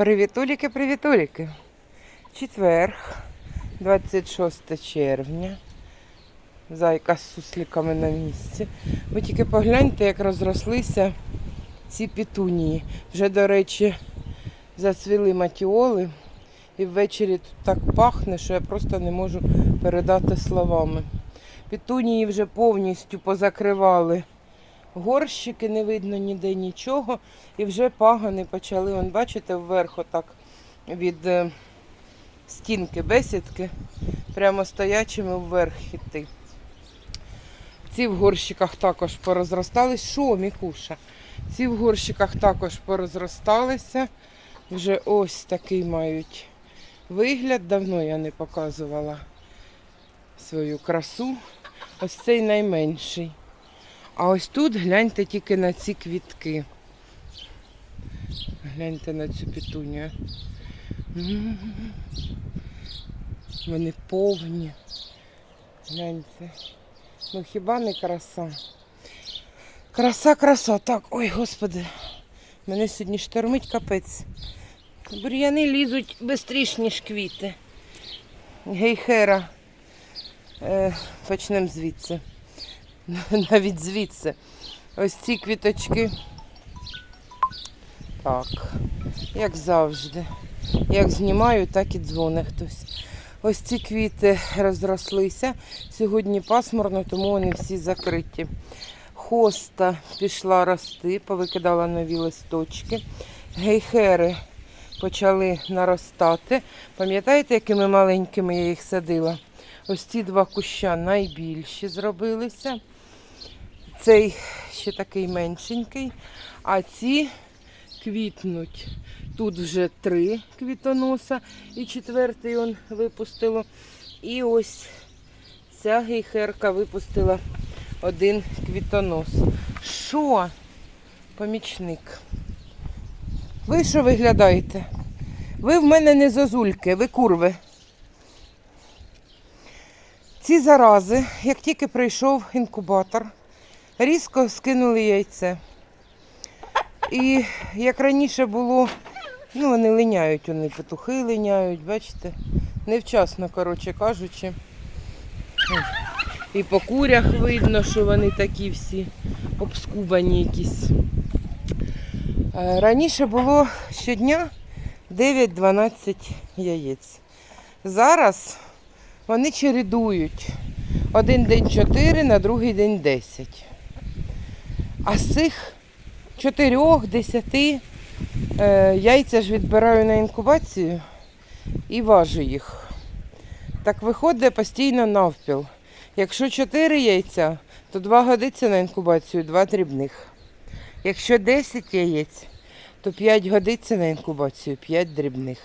Привітуліки, привітуліки. Четверг, 26 червня. Зайка з сусликами на місці. Ви тільки погляньте, як розрослися ці пітунії. Вже, до речі, зацвіли матіоли. І ввечері тут так пахне, що я просто не можу передати словами. Пітунії вже повністю позакривали горщики, не видно ніде нічого. І вже пагани почали, он, бачите, вверх отак від е, стінки бесідки, прямо стоячими вверх іти. Ці в горщиках також порозростались. Що, Мікуша? Ці в горщиках також порозросталися. Вже ось такий мають вигляд. Давно я не показувала свою красу. Ось цей найменший. А ось тут гляньте тільки на ці квітки. Гляньте на цю петунію. Вони повні. Гляньте. Ну хіба не краса? Краса, краса. Так, ой, господи. Мене сьогодні штормить капець. Бур'яни лізуть швидше, ніж квіти. Гейхера. Е, почнемо звідси. Навіть звідси. Ось ці квіточки. Так, як завжди. Як знімаю, так і дзвоне хтось. Ось ці квіти розрослися. Сьогодні пасмурно, тому вони всі закриті. Хоста пішла рости, повикидала нові листочки. Гейхери почали наростати. Пам'ятаєте, якими маленькими я їх садила? Ось ці два куща найбільші зробилися. Цей ще такий меншенький, а ці квітнуть. Тут вже три квітоноса і четвертий он випустило. І ось ця гейхерка випустила один квітонос. Що? Помічник. Ви що виглядаєте? Ви в мене не зозульки, ви курви. Ці зарази, як тільки прийшов інкубатор, різко скинули яйце. І як раніше було, ну вони линяють, вони петухи линяють, бачите? Невчасно, коротше кажучи. І по курях видно, що вони такі всі обскубані якісь. Е, Раніше було щодня 9-12 яєць. Зараз вони чередують. Один день 4, на другий день 10. А з цих 4-10 е, яйця ж відбираю на інкубацію і важу їх. Так виходить постійно навпіл. Якщо 4 яйця, то 2 годиться на інкубацію, 2 дрібних. Якщо 10 яєць, то 5 годиться на інкубацію, 5 дрібних.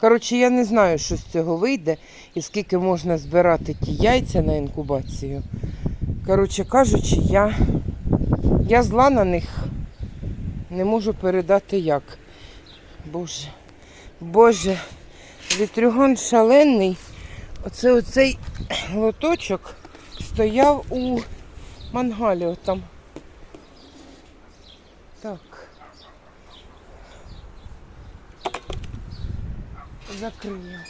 Коротше, я не знаю, що з цього вийде і скільки можна збирати ті яйця на інкубацію. Коротше кажучи, я, я зла на них не можу передати як. Боже, Боже, вітрюган шалений. Оце оцей лоточок стояв у мангалі отам. Так. Закрию.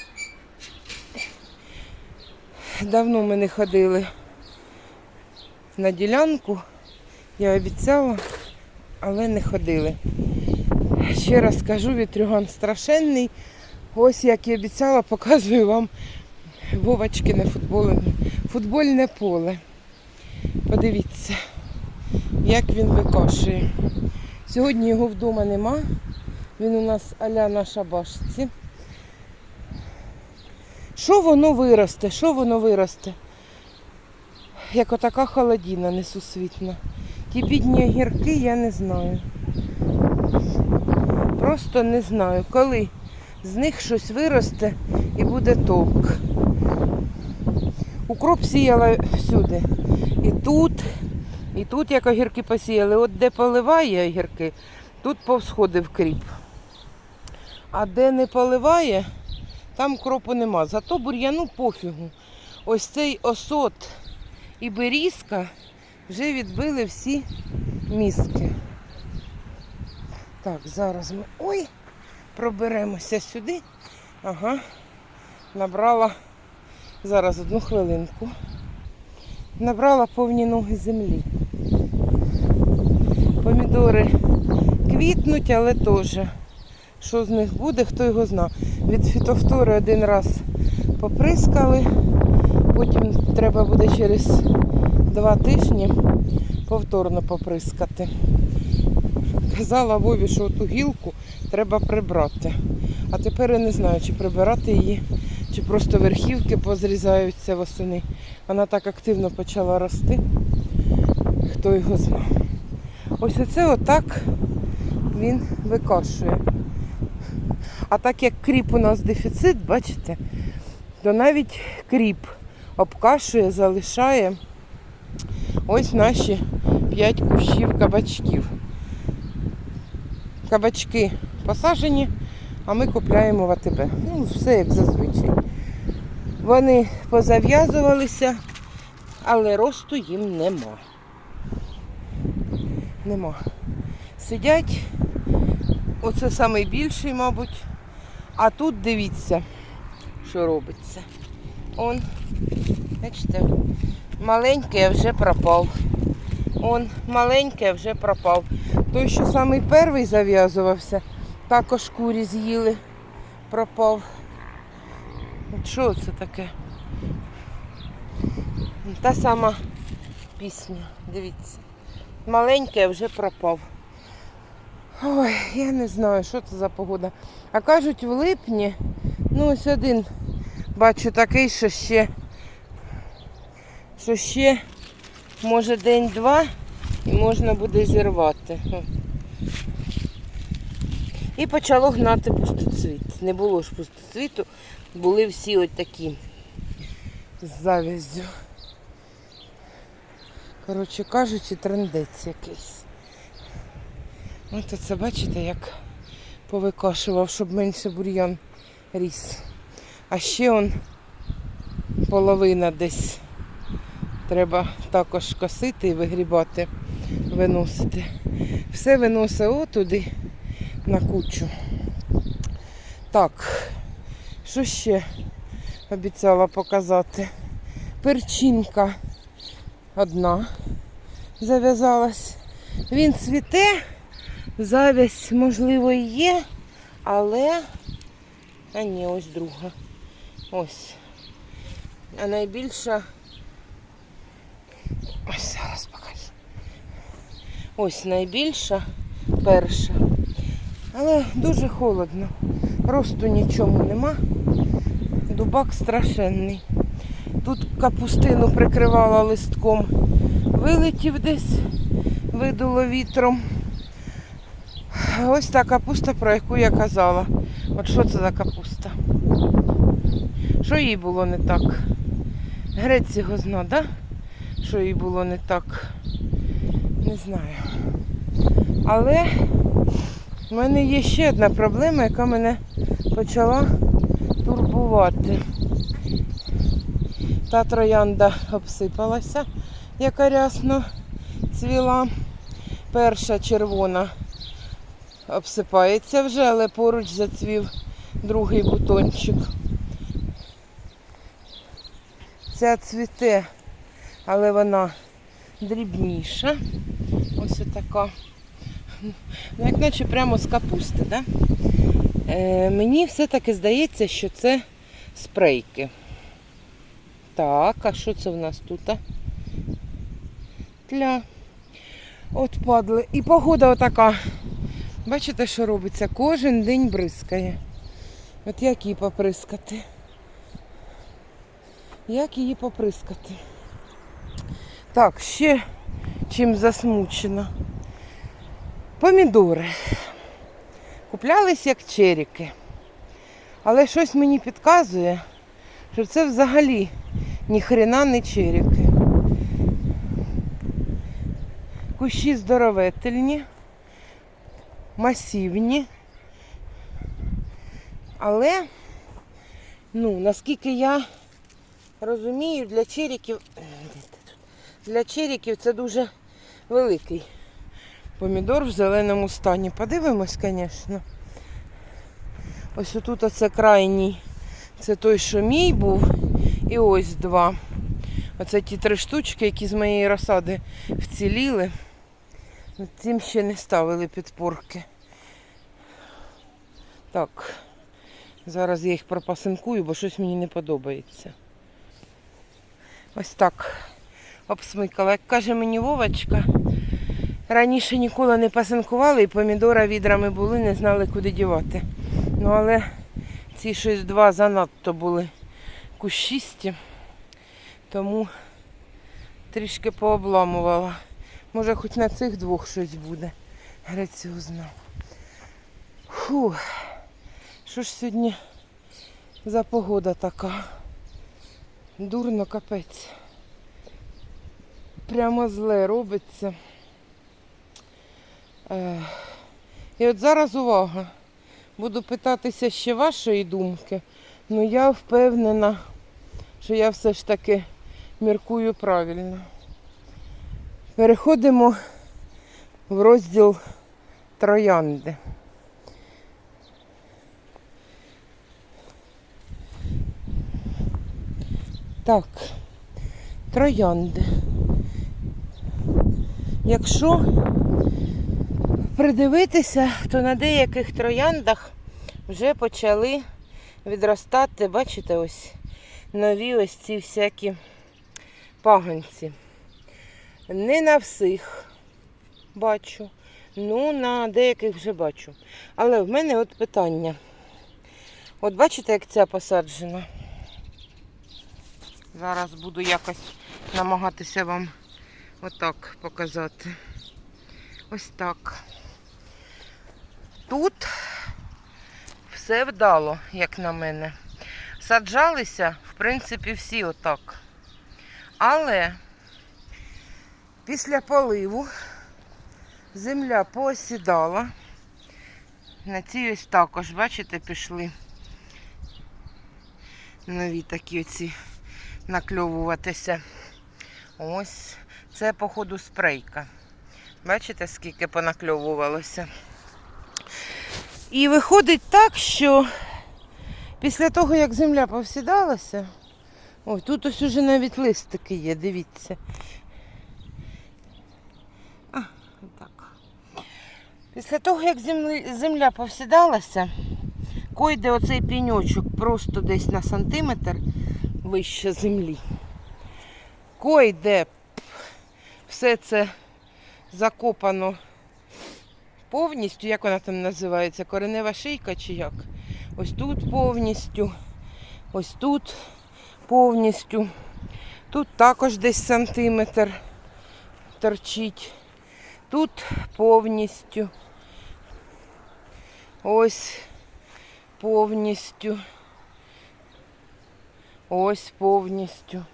Давно ми не ходили на ділянку. Я обіцяла, але не ходили. Ще раз кажу, вітрюган страшенний. Ось як і обіцяла, показую вам Вовочкине футбольне, футбольне поле. Подивіться, як він викошує. Сьогодні його вдома нема. Він у нас аля на шабашці. Що воно виросте? Що воно виросте? Як отака холодіна несусвітна. Ті бідні огірки я не знаю. Просто не знаю, коли з них щось виросте і буде толк. Укроп сіяла всюди. І тут, і тут як огірки посіяли. От де поливає огірки, тут повсходив кріп. А де не поливає, там кропу нема. Зато бур'яну пофігу. Ось цей осот і берізка вже відбили всі мізки. Так, зараз ми. Ой! проберемося сюди. Ага. Набрала зараз одну хвилинку. Набрала повні ноги землі. Помідори квітнуть, але теж. Що з них буде, хто його зна. Від фітофтори один раз поприскали, потім треба буде через два тижні повторно поприскати. Казала Вові, що ту гілку треба прибрати. А тепер я не знаю, чи прибирати її, чи просто верхівки позрізаються восени. Вона так активно почала рости. Хто його знає. Ось оце отак він викашує. А так як кріп у нас дефіцит, бачите, то навіть кріп обкашує, залишає ось наші 5 кущів кабачків. Кабачки посаджені, а ми купляємо в АТБ. Ну, все як зазвичай. Вони позав'язувалися, але росту їм нема. Нема. Сидять, оце найбільший, мабуть. А тут дивіться, що робиться. Он, бачите, маленький вже пропав. Он маленький вже пропав. Той, що самий перший зав'язувався, також курі з'їли, пропав. Що це таке? Та сама пісня, дивіться. Маленький вже пропав. Ой, я не знаю, що це за погода. А кажуть, в липні, ну ось один бачу такий, що ще, що ще може день-два і можна буде зірвати. І почало гнати пустоцвіт. Не було ж пустоцвіту, були всі от такі з зав'язю. Коротше кажучи, трендець якийсь. Ось це бачите, як повикошував, щоб менше бур'ян ріс. А ще он половина десь треба також косити і вигрібати, виносити. Все виносить отуди на кучу. Так, що ще обіцяла показати? Перчинка одна зав'язалась. Він цвіте, завязь, можливо, і є, але... А ні, ось друга. Ось. А найбільша. Ось зараз покажу. Ось найбільша перша. Але дуже холодно. Росту нічому нема. Дубак страшенний. Тут капустину прикривала листком. Вилетів десь, видуло вітром. Ось та капуста, про яку я казала. От що це за капуста? Що їй було не так? Грець його зна, да? Що їй було не так? Не знаю. Але в мене є ще одна проблема, яка мене почала турбувати. Та троянда обсипалася, яка рясно цвіла. Перша червона обсипається вже, але поруч зацвів другий бутончик. Ця цвіте, але вона дрібніша. Ось така. Ну, як наче прямо з капусти, да? Е, мені все-таки здається, що це спрейки. Так, а що це в нас тут? Тля. От падли. І погода отака. Бачите, що робиться? Кожен день бризкає. От як її поприскати? Як її поприскати? Так, ще чим засмучено. Помідори. Куплялись як черіки. Але щось мені підказує, що це взагалі ніхрена не черіки. Кущі здоровительні, масивні. Але, ну, наскільки я розумію, для черіків? Для черіків це дуже великий помідор в зеленому стані. Подивимось, звісно. Ось отут оце крайній. Це той, що мій був. І ось два. Оце ті три штучки, які з моєї розсади вціліли. Цим ще не ставили підпорки. Так. Зараз я їх пропасинкую, бо щось мені не подобається. Ось так обсмикала. Як каже мені Вовочка, раніше ніколи не пасинкували і помідора відрами були, не знали, куди дівати. Ну, але ці щось два занадто були кущисті, тому трішки пообламувала. Може, хоч на цих двох щось буде. Граціозно. Фу. Що ж сьогодні за погода така? Дурно капець. Прямо зле робиться. Е, І от зараз увага. Буду питатися ще вашої думки, але я впевнена, що я все ж таки міркую правильно. Переходимо в розділ троянди. Так, троянди. Якщо придивитися, то на деяких трояндах вже почали відростати, бачите, ось нові ось ці всякі пагонці. Не на всіх бачу, ну на деяких вже бачу. Але в мене от питання. От бачите, як ця посаджена? Зараз буду якось намагатися вам отак показати. Ось так. Тут все вдало, як на мене. Саджалися, в принципі, всі отак. Але після поливу земля поосідала. На цій ось також, бачите, пішли нові такі оці накльовуватися. Ось це, походу, спрейка. Бачите, скільки понакльовувалося. І виходить так, що після того, як земля повсідалася, ой, тут ось уже навіть листики є, дивіться. А, так. Після того, як земля повсідалася, койде оцей піньочок просто десь на сантиметр вище землі. Койде все це закопано повністю, як вона там називається, коренева шийка чи як. Ось тут повністю, ось тут повністю. Тут також десь сантиметр торчить. Тут повністю. Ось повністю. Ось повністю.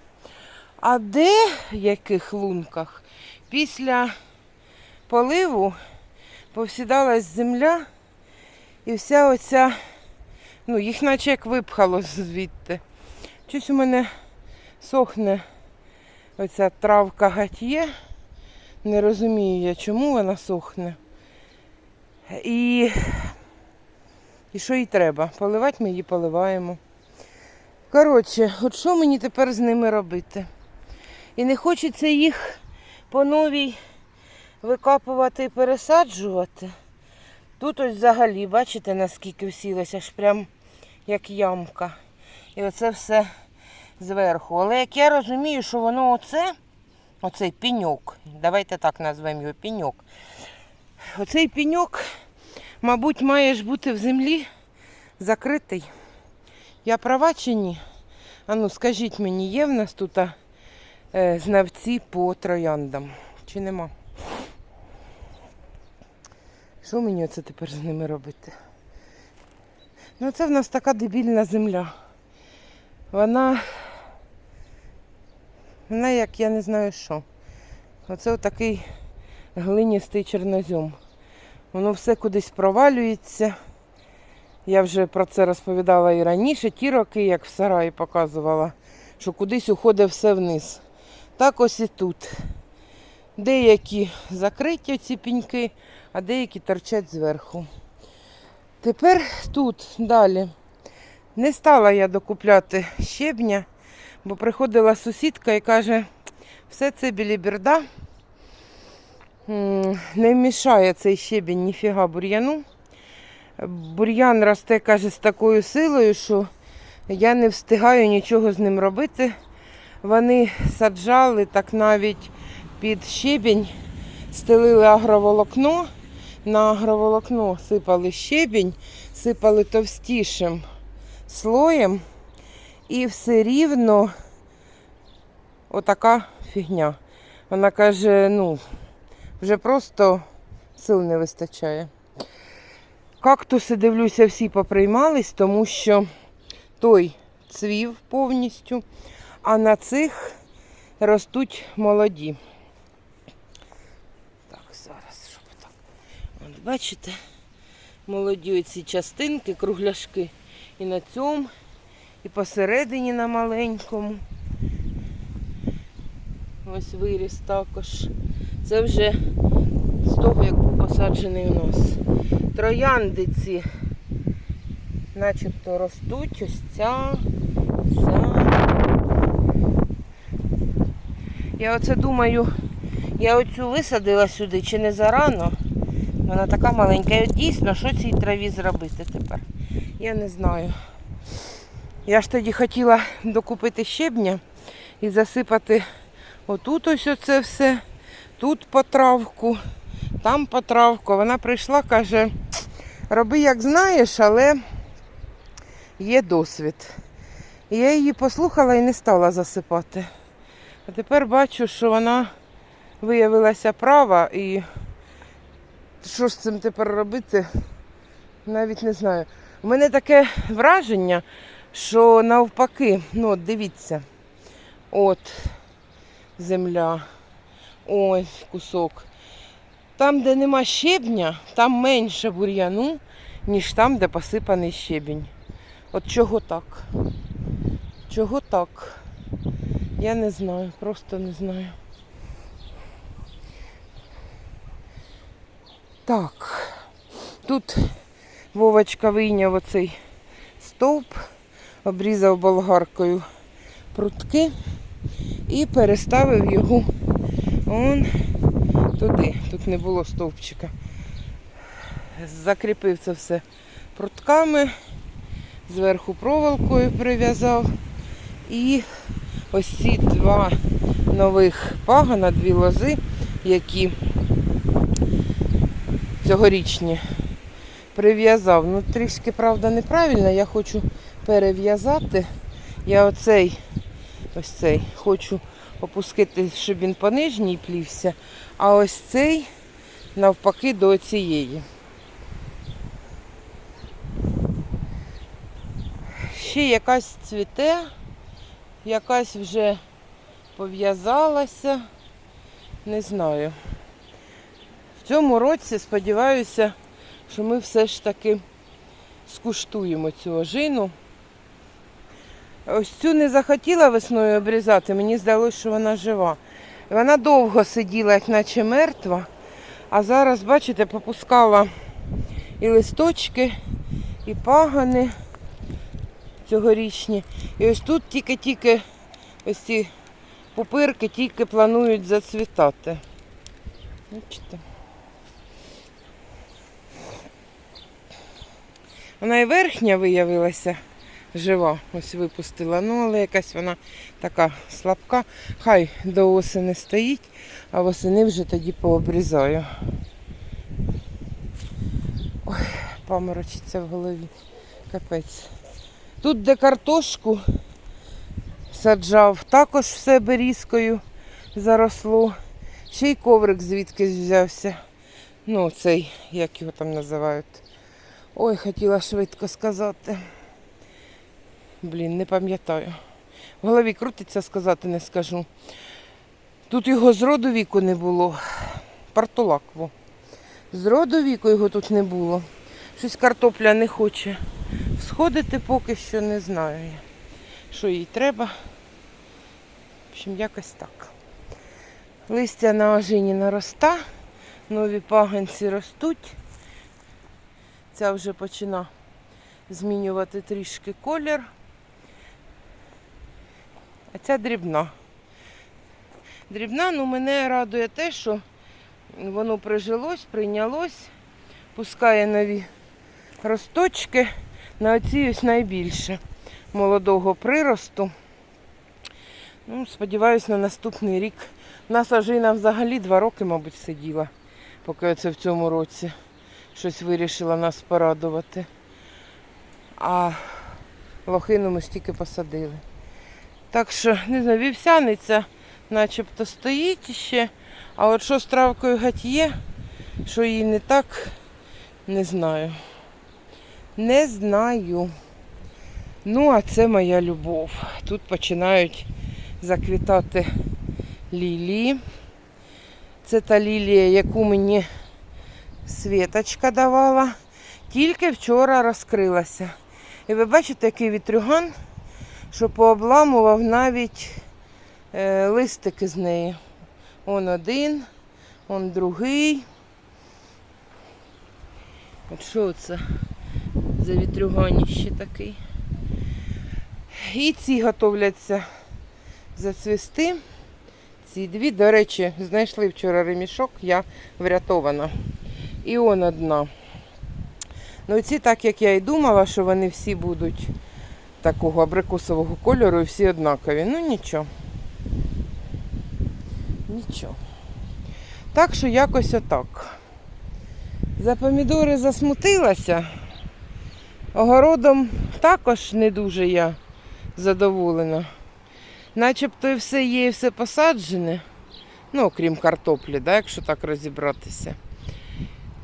А де в яких лунках після поливу повсідалась земля і вся оця, ну, їх наче як випхало звідти. Щось у мене сохне оця травка гатьє. Не розумію я, чому вона сохне. І, і що їй треба? Поливати ми її поливаємо. Коротше, от що мені тепер з ними робити? І не хочеться їх по новій викапувати і пересаджувати. Тут ось взагалі, бачите, наскільки всілося, аж прям як ямка. І оце все зверху. Але як я розумію, що воно оце, оцей піньок, давайте так назвемо його піньок. Оцей піньок, мабуть, має ж бути в землі закритий. Я права чи ні? Ану, скажіть мені, є в нас тут знавці по трояндам? Чи нема? Що мені оце тепер з ними робити? Ну, це в нас така дебільна земля. Вона. Вона як я не знаю що. Оце отакий глиністий чорнозем. Воно все кудись провалюється. Я вже про це розповідала і раніше, ті роки, як в сараї показувала, що кудись уходить все вниз. Так ось і тут. Деякі закриті ці піньки, а деякі торчать зверху. Тепер тут далі. Не стала я докупляти щебня, бо приходила сусідка і каже, все це біліберда. Не мішає цей щебінь ніфіга бур'яну. Бур'ян росте, каже, з такою силою, що я не встигаю нічого з ним робити. Вони саджали так навіть під щебінь, стелили агроволокно, на агроволокно сипали щебінь, сипали товстішим слоєм, і все рівно отака фігня. Вона каже, ну, вже просто сил не вистачає. Кактуси, дивлюся, всі поприймались, тому що той цвів повністю, а на цих ростуть молоді. Так, зараз, щоб так. От бачите, молоді оці частинки, кругляшки. І на цьому, і посередині на маленькому. Ось виріс також. Це вже з того, як був посаджений у нас. Троянди ці начебто ростуть. Ось ця, ця. Я оце думаю, я оцю висадила сюди чи не зарано. Вона така маленька. Дійсно, що цій траві зробити тепер? Я не знаю. Я ж тоді хотіла докупити щебня і засипати отут ось оце все, тут потравку, там потравку. Вона прийшла, каже, роби як знаєш, але є досвід. Я її послухала і не стала засипати. Тепер бачу, що вона виявилася права і що з цим тепер робити, навіть не знаю. У мене таке враження, що навпаки, ну от дивіться, от земля, ось кусок. Там, де нема щебня, там менше бур'яну, ніж там, де посипаний щебінь. От чого так? Чого так? Я не знаю, просто не знаю. Так, тут Вовочка вийняв оцей стовп, обрізав болгаркою прутки і переставив його он туди. Тут не було стовпчика. Закріпив це все прутками, зверху проволокою прив'язав. І ось ці два нових пагана, дві лози, які цьогорічні прив'язав. Ну, трішки, правда, неправильно. Я хочу перев'язати. Я оцей, ось цей, хочу опустити, щоб він по нижній плівся, а ось цей навпаки до цієї. Ще якась цвіте, якась вже пов'язалася. Не знаю. В цьому році сподіваюся, що ми все ж таки скуштуємо цю ожину. Ось цю не захотіла весною обрізати, мені здалося, що вона жива. Вона довго сиділа, як наче мертва, а зараз, бачите, попускала і листочки, і пагани цьогорічні. І ось тут тільки-тільки ось ці пупирки тільки планують зацвітати. Бачите? Вона і верхня виявилася жива, ось випустила. Ну, але якась вона така слабка. Хай до осени стоїть, а восени вже тоді пообрізаю. Ой, паморочиться в голові. Капець. Тут, де картошку саджав, також все берізкою заросло. Ще й коврик звідкись взявся. Ну, цей, як його там називають. Ой, хотіла швидко сказати. Блін, не пам'ятаю. В голові крутиться, сказати не скажу. Тут його з роду віку не було. Партолакво. З роду віку його тут не було. Щось картопля не хоче сходити поки що не знаю. Що їй треба. В общем, якось так. Листя на ожині нароста, нові пагонці ростуть. Ця вже почина змінювати трішки колір. А ця дрібна. Дрібна, ну мене радує те, що воно прижилось, прийнялось, пускає нові росточки. На оцій ось найбільше молодого приросту. Ну, сподіваюсь, на наступний рік. У нас ожина взагалі два роки, мабуть, сиділа, поки оце в цьому році щось вирішила нас порадувати. А лохину ми стільки посадили. Так що, не знаю, вівсяниця начебто стоїть ще. А от що з травкою гать є, що їй не так, не знаю. Не знаю. Ну, а це моя любов. Тут починають заквітати лілії. Це та лілія, яку мені Світочка давала. Тільки вчора розкрилася. І ви бачите, який вітрюган, що пообламував навіть е, листики з неї. Он один, он другий. От що це за вітрюганіще такий? І ці готовляться зацвісти. Ці дві, до речі, знайшли вчора ремішок, я врятована. І он одна. Ну ці, так як я і думала, що вони всі будуть такого абрикосового кольору і всі однакові. Ну нічого. Нічого. Так що якось отак. За помідори засмутилася. Огородом також не дуже я задоволена. Начебто і все є, і все посаджене. Ну, окрім картоплі, да, якщо так розібратися.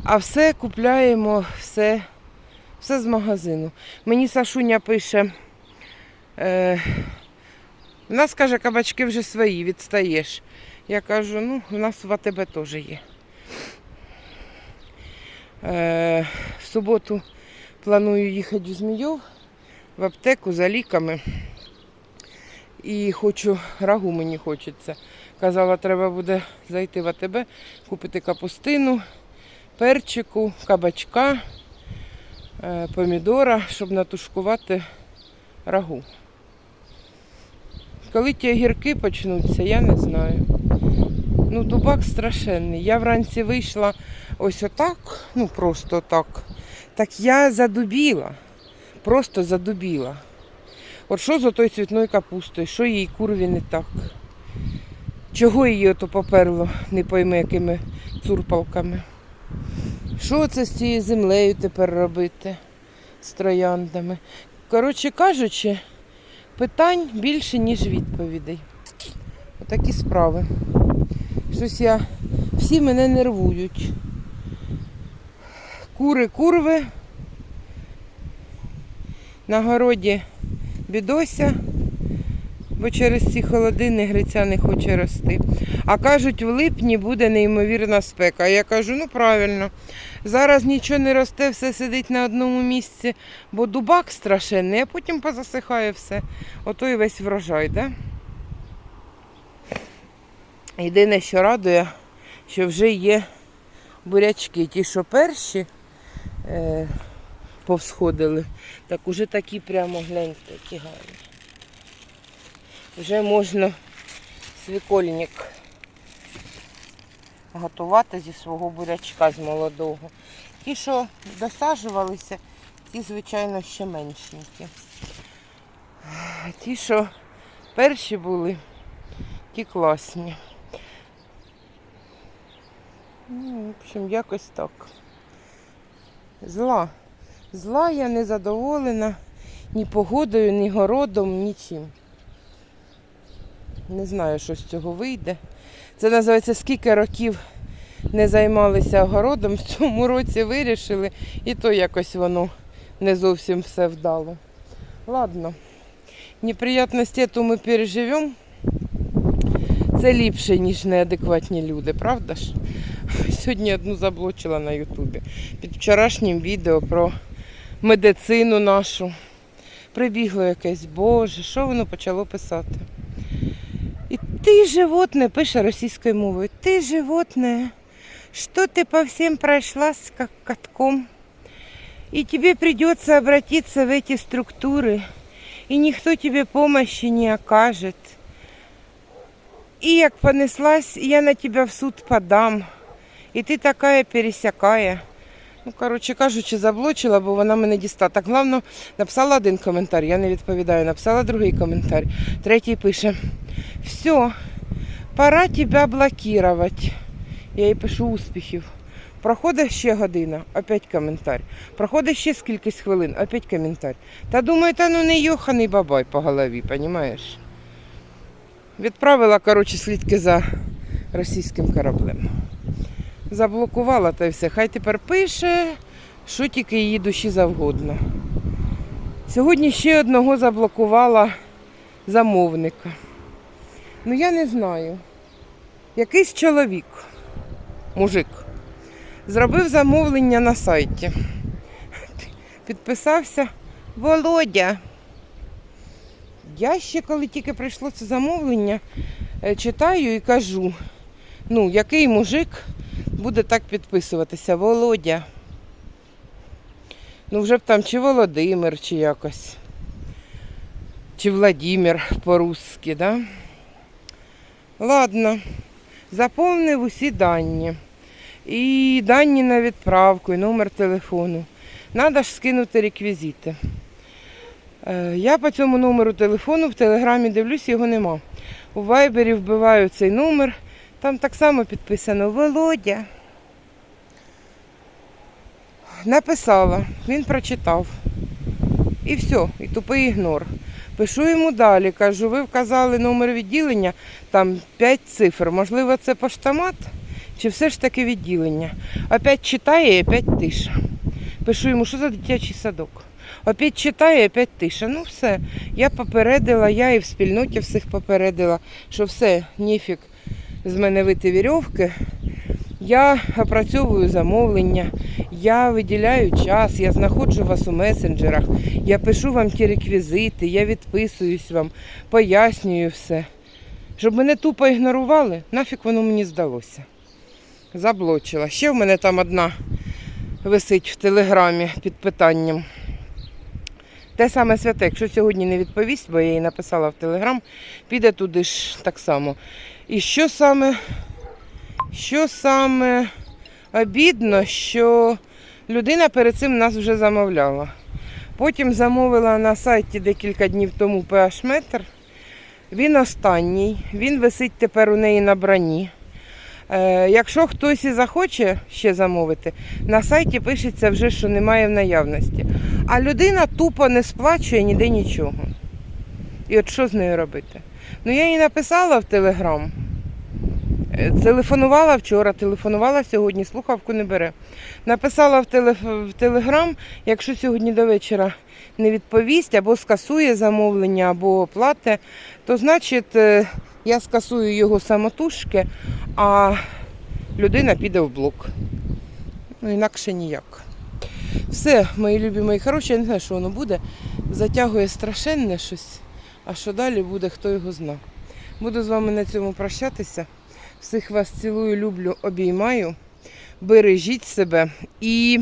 А все купляємо, все, все з магазину. Мені Сашуня пише, е, у нас, каже, кабачки вже свої, відстаєш. Я кажу, ну, у нас в АТБ теж є. Е, в суботу планую їхати в Змійов в аптеку за ліками. І хочу, рагу мені хочеться. Казала, треба буде зайти в АТБ, купити капустину, перчику, кабачка, е, помідора, щоб натушкувати рагу. Коли ті огірки почнуться, я не знаю. Ну, дубак страшенний. Я вранці вийшла ось отак, ну просто так. Так я задубіла. Просто задубіла. От що з отою цвітною капустою, що їй курві не так? Чого її ото поперло, не пойми якими цурпалками? Що це з цією землею тепер робити з трояндами? Коротше кажучи, питань більше, ніж відповідей. Отакі справи. Щось я. Всі мене нервують. Кури, курви. На городі бідося, бо через ці холодини гриця не хоче рости. А кажуть, в липні буде неймовірна спека. Я кажу, ну правильно, зараз нічого не росте, все сидить на одному місці, бо дубак страшенний, а потім позасихає все. Ото і весь врожай, да? Єдине, що радує, що вже є бурячки. Ті, що перші е, повсходили, так уже такі прямо гляньте, які гарні. Вже можна свікольник готувати зі свого бурячка з молодого. Ті, що досаджувалися, ті, звичайно, ще меншенькі. Ті, що перші були, ті класні. Ну, в общем, якось так. Зла. Зла я не задоволена ні погодою, ні городом, нічим. Не знаю, що з цього вийде. Це називається скільки років не займалися огородом, в цьому році вирішили, і то якось воно не зовсім все вдало. Ладно, неприятності то ми переживемо. Це ліпше, ніж неадекватні люди, правда ж? Сьогодні одну заблочила на Ютубі під вчорашнім відео про медицину нашу. Прибігло якесь, боже, що воно почало писати? І ти животне, пише російською мовою, ти животне, що ти по всім пройшла з катком? И тебе придется обратиться в эти структуры, и никто тебе помощи не окажет. И як понеслась, я на тебя в суд подам. І ти така пересякає. Ну, коротше кажучи, заблочила, бо вона мене дістала. Так, главно, написала один коментар, я не відповідаю. Написала другий коментар. Третій пише: Все, пора тебе блокувати. Я їй пишу успіхів. Проходить ще година, опять коментар. Проходить ще скількись хвилин, опять коментар. Та думаю, та ну не йоханий бабай по голові, понімаєш? Відправила, коротше, слідки за російським кораблем. Заблокувала й все. Хай тепер пише, що тільки її душі завгодно. Сьогодні ще одного заблокувала замовника. Ну я не знаю. Якийсь чоловік, мужик, зробив замовлення на сайті. Підписався Володя. Я ще коли тільки прийшло це замовлення, е, читаю і кажу, ну, який мужик буде так підписуватися? Володя. Ну, вже б там чи Володимир, чи якось. Чи Владимир по-русски, да? Ладно, заповнив усі дані. І дані на відправку, і номер телефону. Надо ж скинути реквізити. Е, Я по цьому номеру телефону в телеграмі дивлюсь, його нема. У вайбері вбиваю цей номер. Там так само підписано Володя. Написала, він прочитав. І все, і тупий ігнор. Пишу йому далі, кажу, ви вказали номер відділення, там 5 цифр. Можливо, це поштомат, чи все ж таки відділення. Опять читає і опять тиша. Пишу йому, що за дитячий садок. Опять читає, опять тиша. Ну все, я попередила, я і в спільноті всіх попередила, що все, ніфік з мене вити вірьовки. Я опрацьовую замовлення, я виділяю час, я знаходжу вас у месенджерах, я пишу вам ті реквізити, я відписуюсь вам, пояснюю все. Щоб мене тупо ігнорували, нафіг воно мені здалося. Заблочила. Ще в мене там одна висить в телеграмі під питанням. Те саме святе, якщо сьогодні не відповість, бо я їй написала в телеграм, піде туди ж так само. І що саме, що саме обідно, що людина перед цим нас вже замовляла. Потім замовила на сайті декілька днів тому PH метр. Він останній, він висить тепер у неї на броні. Е, якщо хтось і захоче ще замовити, на сайті пишеться вже, що немає в наявності. А людина тупо не сплачує ніде нічого. І от що з нею робити? Ну я їй написала в Телеграм. Е, Телефонувала вчора, телефонувала сьогодні, слухавку не бере. Написала в, в Телеграм, якщо сьогодні до вечора не відповість, або скасує замовлення, або плате, то значить е, я скасую його самотужки, а людина піде в блок. Ну, інакше ніяк. Все, мої любі, мої хороші, я не знаю, що воно буде. Затягує страшенне щось, а що далі буде, хто його зна. Буду з вами на цьому прощатися. Всіх вас цілую, люблю, обіймаю. Бережіть себе. І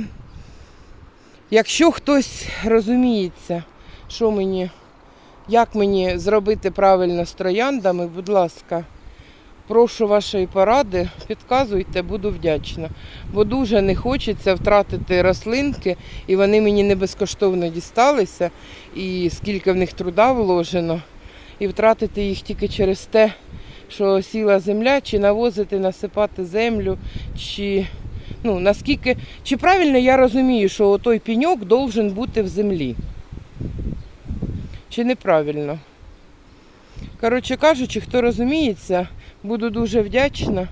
якщо хтось розуміється, що мені, як мені зробити правильно з трояндами, будь ласка, прошу вашої поради, підказуйте, буду вдячна. Бо дуже не хочеться втратити рослинки, і вони мені не безкоштовно дісталися, і скільки в них труда вложено, і втратити їх тільки через те, що сіла земля, чи навозити, насипати землю, чи ну, наскільки, чи правильно я розумію, що той пеньок должен бути в землі. Чи неправильно? Коротше кажучи, хто розуміється, буду дуже вдячна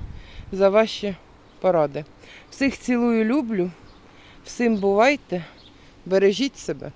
за ваші поради. Всіх цілую, люблю, всім бувайте, бережіть себе.